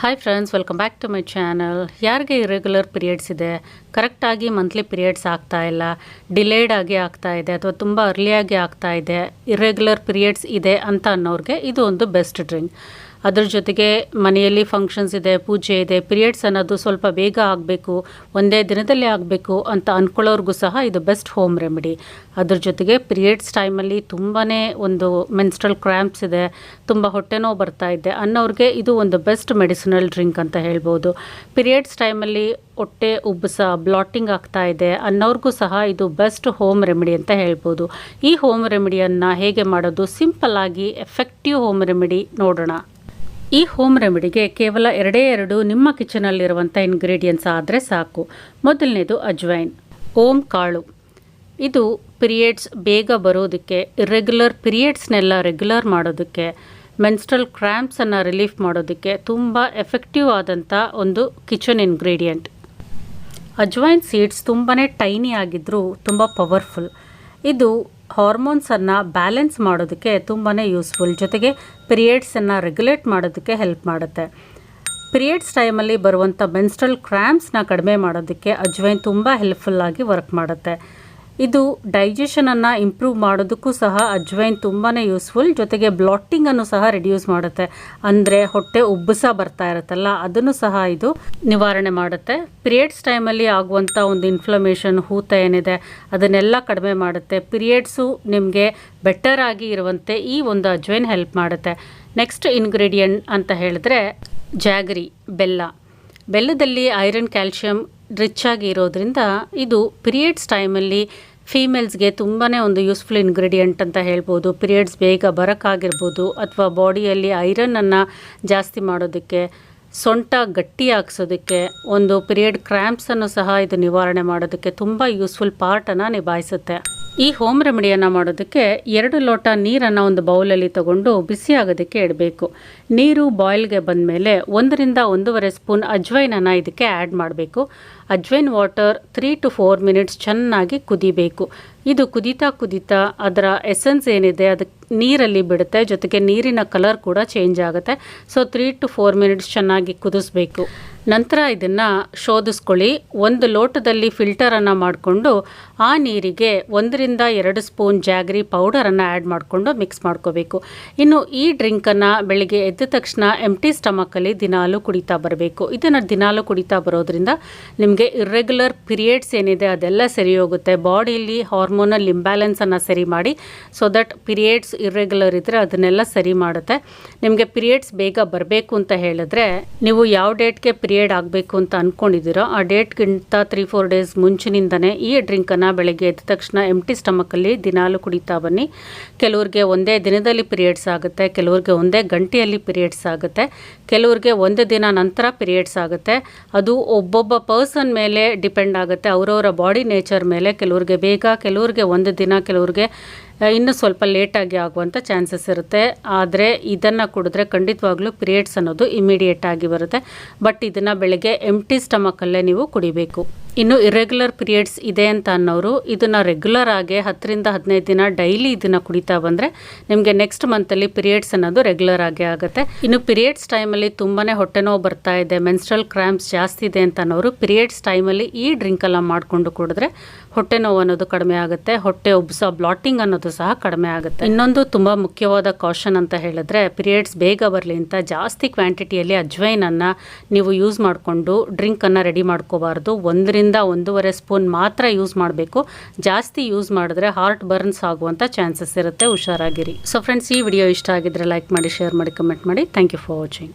Hi friends welcome back to my channel ಯಾರಿಗೆ irregular periods ಇದೆ? ಕರೆಕ್ಟಾಗಿ ಮಂತ್ಲಿ ಪೀರಿಯಡ್ಸ್ ಆಗ್ತಾ ಇಲ್ಲ. ಡಿಲೇಡ್ ಆಗಿ ಆಗ್ತಾ ಇದೆ ಅಥವಾ ತುಂಬ ಅರ್ಲಿಯಾಗಿ ಆಗ್ತಾ ಇದೆ. ಇರೆಗ್ಯುಲರ್ ಪೀರಿಯಡ್ಸ್ ಇದೆ ಅಂತ ಅನ್ನೋರಿಗೆ ಇದು ಒಂದು ಬೆಸ್ಟ್ ಡ್ರಿಂಕ್ ಅದ್ರ ಜೊತೆಗೆ ಮನೆಯಲ್ಲಿ ಫಂಕ್ಷನ್ಸ್ ಇದೆ, ಪೂಜೆ ಇದೆ ಪಿರಿಯಡ್ಸ್ ಅನ್ನೋದು ಸ್ವಲ್ಪ ಬೇಗ ಆಗಬೇಕು, ಒಂದೇ ದಿನದಲ್ಲಿ ಆಗಬೇಕು ಅಂತ ಅಂದ್ಕೊಳ್ಳೋರ್ಗೂ ಸಹ ಇದು ಬೆಸ್ಟ್ ಹೋಮ್ ರೆಮಿಡಿ ಅದ್ರ ಜೊತೆಗೆ ಪಿರಿಯಡ್ಸ್ ಟೈಮಲ್ಲಿ ತುಂಬಾ ಒಂದು ಮೆನ್ಸ್ಟ್ರಲ್ ಕ್ರ್ಯಾಂಪ್ಸ್ ಇದೆ, ತುಂಬ ಹೊಟ್ಟೆ ನೋವು ಬರ್ತಾ ಇದೆ ಅನ್ನೋರಿಗೆ ಇದು ಒಂದು ಬೆಸ್ಟ್ ಮೆಡಿಸಿನಲ್ ಡ್ರಿಂಕ್ ಅಂತ ಹೇಳ್ಬೋದು. ಪಿರಿಯಡ್ಸ್ ಟೈಮಲ್ಲಿ ಹೊಟ್ಟೆ ಉಬ್ಬಸ ಬ್ಲಾಟಿಂಗ್ ಆಗ್ತಾ ಇದೆ ಅನ್ನೋರ್ಗೂ ಸಹ ಇದು ಬೆಸ್ಟ್ ಹೋಮ್ ರೆಮಿಡಿ ಅಂತ ಹೇಳ್ಬೋದು. ಈ ಹೋಮ್ ರೆಮಿಡಿಯನ್ನು ಹೇಗೆ ಮಾಡೋದು? ಸಿಂಪಲ್ ಆಗಿ ಎಫೆಕ್ಟಿವ್ ಹೋಮ್ ರೆಮಿಡಿ ನೋಡೋಣ. ಈ ಹೋಮ್ ರೆಮಿಡಿಗೆ ಕೇವಲ ಎರಡೇ ಎರಡು ನಿಮ್ಮ ಕಿಚನಲ್ಲಿರುವಂಥ ಇಂಗ್ರೀಡಿಯೆಂಟ್ಸ್ ಆದರೆ ಸಾಕು. ಮೊದಲನೇದು ಅಜ್ವೈನ್. ಓಂ ಕಾಳು. ಇದು ಪಿರಿಯಡ್ಸ್ ಬೇಗ ಬರೋದಕ್ಕೆ ಇರ್ರೆಗ್ಯುಲರ್ ಪಿರಿಯಡ್ಸ್ನೆಲ್ಲ ರೆಗ್ಯುಲರ್ ಮಾಡೋದಕ್ಕೆ ಮೆನ್ಸ್ಟ್ರಲ್ ಕ್ರ್ಯಾಂಪ್ಸನ್ನು ರಿಲೀಫ್ ಮಾಡೋದಕ್ಕೆ ತುಂಬ ಎಫೆಕ್ಟಿವ್ ಆದಂಥ ಒಂದು ಕಿಚನ್ ಇಂಗ್ರೀಡಿಯೆಂಟ್ ಅಜ್ವೈನ್ ಸೀಡ್ಸ್ ತುಂಬಾ ಟೈನಿ ಆಗಿದ್ದರೂ ತುಂಬ ಪವರ್ಫುಲ್ ಇದು ಹಾರ್ಮೋನ್ಸನ್ನು ಬ್ಯಾಲೆನ್ಸ್ ಮಾಡೋದಕ್ಕೆ ತುಂಬಾ ಯೂಸ್ಫುಲ್. ಜೊತೆಗೆ ಪಿರಿಯಡ್ಸನ್ನು ರೆಗ್ಯುಲೇಟ್ ಮಾಡೋದಕ್ಕೆ ಹೆಲ್ಪ್ ಮಾಡುತ್ತೆ. ಪಿರಿಯಡ್ಸ್ ಟೈಮಲ್ಲಿ ಬರುವಂಥ ಮೆನ್ಸ್ಟ್ರಲ್ ಕ್ರ್ಯಾಂಪ್ಸ್ನ ಕಡಿಮೆ ಮಾಡೋದಕ್ಕೆ ಅಜ್ವೈನ್ ತುಂಬ ಹೆಲ್ಪ್ಫುಲ್ಲಾಗಿ ವರ್ಕ್ ಮಾಡುತ್ತೆ. ಇದು ಡೈಜೆಷನನ್ನು ಇಂಪ್ರೂವ್ ಮಾಡೋದಕ್ಕೂ ಸಹ ಅಜ್ವೈನ್ ತುಂಬಾ ಯೂಸ್ಫುಲ್ ಜೊತೆಗೆ ಬ್ಲಾಟಿಂಗನ್ನು ಸಹ ರಿಡ್ಯೂಸ್ ಮಾಡುತ್ತೆ. ಅಂದರೆ ಹೊಟ್ಟೆ ಉಬ್ಬಸ ಬರ್ತಾ ಇರುತ್ತಲ್ಲ, ಅದನ್ನು ಸಹ ಇದು ನಿವಾರಣೆ ಮಾಡುತ್ತೆ. ಪಿರಿಯಡ್ಸ್ ಟೈಮಲ್ಲಿ ಆಗುವಂಥ ಒಂದು ಇನ್ಫ್ಲಮೇಷನ್ ಹೂತ ಏನಿದೆ, ಅದನ್ನೆಲ್ಲ ಕಡಿಮೆ ಮಾಡುತ್ತೆ. ಪಿರಿಯಡ್ಸು ನಿಮಗೆ ಬೆಟರ್ ಆಗಿ ಇರುವಂತೆ ಈ ಒಂದು ಅಜ್ವೈನ್ ಹೆಲ್ಪ್ ಮಾಡುತ್ತೆ. ನೆಕ್ಸ್ಟ್ ಇಂಗ್ರೀಡಿಯೆಂಟ್ ಅಂತ ಹೇಳಿದ್ರೆ ಜಾಗರಿ ಬೆಲ್ಲ. ಬೆಲ್ಲದಲ್ಲಿ ಐರನ್ ಕ್ಯಾಲ್ಶಿಯಂ ರಿಚ್ ಆಗಿ ಇರೋದ್ರಿಂದ ಇದು ಪಿರಿಯಡ್ಸ್ ಟೈಮಲ್ಲಿ ಫೀಮೇಲ್ಸ್ಗೆ ತುಂಬಾ ಒಂದು ಯೂಸ್ಫುಲ್ ಇಂಗ್ರೀಡಿಯೆಂಟ್ ಅಂತ ಹೇಳ್ಬೋದು. ಪಿರಿಯಡ್ಸ್ ಬೇಗ ಬರೋಕ್ಕಾಗಿರ್ಬೋದು ಅಥವಾ ಬಾಡಿಯಲ್ಲಿ ಐರನನ್ನು ಜಾಸ್ತಿ ಮಾಡೋದಕ್ಕೆ, ಸೊಂಟ ಗಟ್ಟಿ ಹಾಕ್ಸೋದಕ್ಕೆ ಒಂದು ಪಿರಿಯಡ್ ಕ್ರ್ಯಾಂಪ್ಸನ್ನು ಸಹ ಇದು ನಿವಾರಣೆ ಮಾಡೋದಕ್ಕೆ ತುಂಬ ಯೂಸ್ಫುಲ್ ಪಾರ್ಟನ್ನು ನಿಭಾಯಿಸುತ್ತೆ. ಈ ಹೋಮ್ ರೆಮಿಡಿಯನ್ನು ಮಾಡೋದಕ್ಕೆ ಎರಡು ಲೋಟ ನೀರನ್ನು ಒಂದು ಬೌಲಲ್ಲಿ ತಗೊಂಡು ಬಿಸಿ ಆಗೋದಕ್ಕೆ ಇಡಬೇಕು. ನೀರು ಬಾಯ್ಲ್ಗೆ ಬಂದ ಮೇಲೆ ಒಂದರಿಂದ ಒಂದೂವರೆ ಸ್ಪೂನ್ ಅಜ್ವೈನನ್ನು ಇದಕ್ಕೆ ಆ್ಯಡ್ ಮಾಡಬೇಕು. Ajwain water three to four minutes ಚೆನ್ನಾಗಿ ಕುದಿಬೇಕು. ಇದು ಕುದೀತಾ ಕುದೀತಾ ಅದರ ಎಸೆನ್ಸ್ ಏನಿದೆ ಅದಕ್ಕೆ ನೀರಲ್ಲಿ ಬಿಡುತ್ತೆ, ಜೊತೆಗೆ ನೀರಿನ ಕಲರ್ ಕೂಡ ಚೇಂಜ್ ಆಗುತ್ತೆ. So three to four minutes ಚೆನ್ನಾಗಿ ಕುದಿಸ್ಬೇಕು. ನಂತರ ಇದನ್ನು ಶೋಧಿಸ್ಕೊಳ್ಳಿ. ಒಂದು ಲೋಟದಲ್ಲಿ ಫಿಲ್ಟರನ್ನು ಮಾಡಿಕೊಂಡು ಆ ನೀರಿಗೆ ಒಂದರಿಂದ ಎರಡು ಸ್ಪೂನ್ ಜಾಗ್ರಿ ಪೌಡರನ್ನು ಆ್ಯಡ್ ಮಾಡಿಕೊಂಡು ಮಿಕ್ಸ್ ಮಾಡ್ಕೋಬೇಕು. ಇನ್ನು ಈ ಡ್ರಿಂಕನ್ನು ಬೆಳಿಗ್ಗೆ ಎದ್ದ ತಕ್ಷಣ ಎಂಟಿ ಸ್ಟಮಕಲ್ಲಿ ದಿನಾಲು ಕುಡಿತಾ ಬರಬೇಕು. ಇದನ್ನು ದಿನಾಲು ಕುಡಿತಾ ಬರೋದ್ರಿಂದ ನಿಮಗೆ ಇರ್ರೆಗ್ಯುಲರ್ ಪೀರಿಯಡ್ಸ್ ಏನಿದೆ ಅದೆಲ್ಲ ಸರಿ ಹೋಗುತ್ತೆ. ಬಾಡಿಯಲ್ಲಿ ಹಾರ್ಮೋನಲ್ ಇಂಬ್ಯಾಲೆನ್ಸನ್ನು ಸರಿ ಮಾಡಿ ಸೊ ದಟ್ ಪೀರಿಯಡ್ಸ್ ಇರ್ರೆಗ್ಯುಲರ್ ಇದ್ದರೆ ಅದನ್ನೆಲ್ಲ ಸರಿ ಮಾಡುತ್ತೆ. ನಿಮಗೆ ಪೀರಿಯಡ್ಸ್ ಬೇಗ ಬರಬೇಕು ಅಂತ ಹೇಳಿದ್ರೆ, ನೀವು ಯಾವ ಡೇಟ್ಗೆ ಪೀರಿಯಡ್ ಆಗಬೇಕು ಅಂತ ಅಂದ್ಕೊಂಡಿದ್ದೀರೋ ಆ ಡೇಟ್ಗಿಂತ ತ್ರೀ ಫೋರ್ ಡೇಸ್ ಮುಂಚಿನಿಂದನೇ ಈ ಡ್ರಿಂಕನ್ನು ಬೆಳಗ್ಗೆ ಎದ್ದ ತಕ್ಷಣ ಎಂಟಿ ಸ್ಟಮಕಲ್ಲಿ ದಿನಾಲು ಕುಡಿತಾ ಬನ್ನಿ. ಕೆಲವ್ರಿಗೆ ಒಂದೇ ದಿನದಲ್ಲಿ ಪೀರಿಯಡ್ಸ್ ಆಗುತ್ತೆ, ಕೆಲವ್ರಿಗೆ ಒಂದೇ ಗಂಟೆಯಲ್ಲಿ ಪೀರಿಯಡ್ಸ್ ಆಗುತ್ತೆ, ಕೆಲವ್ರಿಗೆ ಒಂದೇ ದಿನ ನಂತರ ಪೀರಿಯಡ್ಸ್ ಆಗುತ್ತೆ. ಅದು ಒಬ್ಬೊಬ್ಬ ಪರ್ಸನ್ ಮೇಲೆ ಡಿಪೆಂಡ್ ಆಗುತ್ತೆ, ಅವರವರ ಬಾಡಿ ನೇಚರ್ ಮೇಲೆ. ಕೆಲವ್ರಿಗೆ ಬೇಗ, ಕೆಲವ್ರಿಗೆ ಒಂದು ದಿನ, ಕೆಲವ್ರಿಗೆ ಇನ್ನು ಸ್ವಲ್ಪ ಲೇಟಾಗಿ ಆಗುವಂಥ ಚಾನ್ಸಸ್ ಇರುತ್ತೆ. ಆದರೆ ಇದನ್ನು ಕುಡಿದ್ರೆ ಖಂಡಿತವಾಗ್ಲೂ ಪಿರಿಯಡ್ಸ್ ಅನ್ನೋದು ಇಮಿಡಿಯೇಟ್ ಆಗಿ ಬರುತ್ತೆ. ಬಟ್ ಇದನ್ನು ಬೆಳಗ್ಗೆ ಎಂಟಿ ಸ್ಟಮಕಲ್ಲೇ ನೀವು ಕುಡಿಬೇಕು. ಇನ್ನು ಇರೆಗ್ಯುಲರ್ ಪೀರಿಯಡ್ಸ್ ಇದೆ ಅಂತ ಅನ್ನೋರು ಇದನ್ನು ರೆಗ್ಯುಲರ್ ಆಗಿ ಹತ್ತರಿಂದ ಹದಿನೈದು ದಿನ ಡೈಲಿ ಇದನ್ನು ಕುಡಿತಾ ಬಂದರೆ ನಿಮಗೆ ನೆಕ್ಸ್ಟ್ ಮಂತಲ್ಲಿ ಪೀರಿಯಡ್ಸ್ ಅನ್ನೋದು ರೆಗ್ಯುಲರ್ ಆಗಿ ಆಗುತ್ತೆ. ಇನ್ನು ಪೀರಿಯಡ್ಸ್ ಟೈಮಲ್ಲಿ ತುಂಬಾ ಹೊಟ್ಟೆ ನೋವು ಬರ್ತಾ ಇದೆ ಮೆನ್ಸ್ಟ್ರಲ್ ಕ್ರ್ಯಾಂಪ್ಸ್ ಜಾಸ್ತಿ ಇದೆ ಅಂತ ಅನ್ನೋರು ಪೀರಿಯಡ್ಸ್ ಟೈಮಲ್ಲಿ ಈ ಡ್ರಿಂಕೆಲ್ಲ ಮಾಡಿಕೊಂಡು ಕುಡಿದ್ರೆ ಹೊಟ್ಟೆ ನೋವು ಅನ್ನೋದು ಕಡಿಮೆ ಆಗುತ್ತೆ, ಹೊಟ್ಟೆ ಉಬ್ಸ ಬ್ಲಾಟಿಂಗ್ ಅನ್ನೋದು ಸಹ ಕಡಿಮೆ ಆಗುತ್ತೆ. ಇನ್ನೊಂದು ತುಂಬ ಮುಖ್ಯವಾದ ಕಾಷನ್ ಅಂತ ಹೇಳಿದ್ರೆ ಪೀರಿಯಡ್ಸ್ ಬೇಗ ಬರಲಿ ಅಂತ ಜಾಸ್ತಿ ಕ್ವಾಂಟಿಟಿಯಲ್ಲಿ ಅಜ್ವೈನನ್ನು ನೀವು ಯೂಸ್ ಮಾಡಿಕೊಂಡು ಡ್ರಿಂಕನ್ನು ರೆಡಿ ಮಾಡ್ಕೋಬಾರ್ದು. ಒಂದರಿಂದ ಒಂದೂವರೆ ಸ್ಪೂನ್ ಮಾತ್ರ ಯೂಸ್ ಮಾಡಬೇಕು. ಜಾಸ್ತಿ ಯೂಸ್ ಮಾಡಿದ್ರೆ ಹಾರ್ಟ್ ಬರ್ನ್ಸ್ ಆಗುವಂಥ ಚಾನ್ಸಸ್ ಇರುತ್ತೆ. ಹುಷಾರಾಗಿರಿ. ಸೊ ಫ್ರೆಂಡ್ಸ್ ಈ ವಿಡಿಯೋ ಇಷ್ಟ ಆಗಿದ್ರೆ ಲೈಕ್ ಮಾಡಿ ಶೇರ್ ಮಾಡಿ ಕಮೆಂಟ್ ಮಾಡಿ. Thank you for watching